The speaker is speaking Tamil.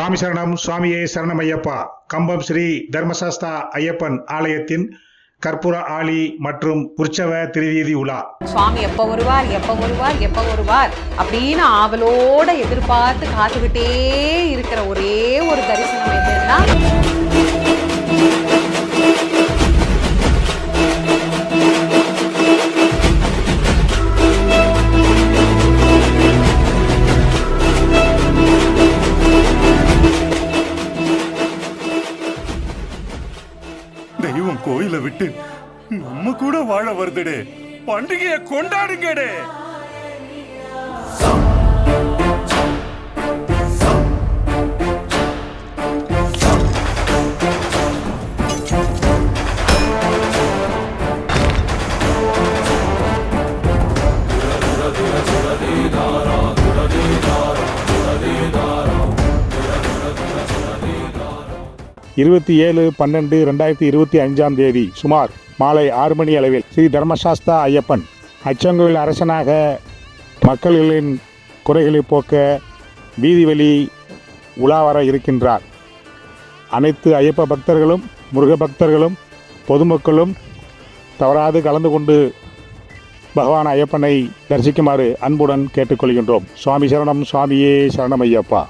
சுவாமி சரணம் சுவாமியே சரணம் ஐயப்பா கம்பம் ஸ்ரீ தர்மசாஸ்தா ஐயப்பன் ஆலயத்தின் கற்பூர ஆளி மற்றும் உற்சவ திருவீதி உலா. சுவாமி எப்போ வருவார்? எப்போ வருவார்? எப்போ வருவார்? அப்படின்னு ஆவலோட எதிர்பார்த்து காத்துக்கிட்டே இருக்கிற ஒரே ஒரு தரிசனம் எதுன்னா தெய்வம் கோயில விட்டு நம்ம கூட வாழ வருதுடே. பண்டிகையை கொண்டாடுங்கடே. இருபத்தி ஏழு பன்னெண்டு ரெண்டாயிரத்தி இருபத்தி அஞ்சாம் தேதி சுமார் மாலை ஆறு மணி அளவில் ஸ்ரீ தர்மசாஸ்தா ஐயப்பன் அச்சங்கோயில் அரசனாக மக்களின் குறைகளை போக்க வீதி வழி உலாவர இருக்கின்றார். அனைத்து ஐயப்ப பக்தர்களும் முருக பக்தர்களும் பொதுமக்களும் தவறாது கலந்து கொண்டு பகவான் ஐயப்பனை தரிசிக்குமாறு அன்புடன் கேட்டுக்கொள்கின்றோம். சுவாமி சரணம் சுவாமியே சரணம் ஐயப்பா.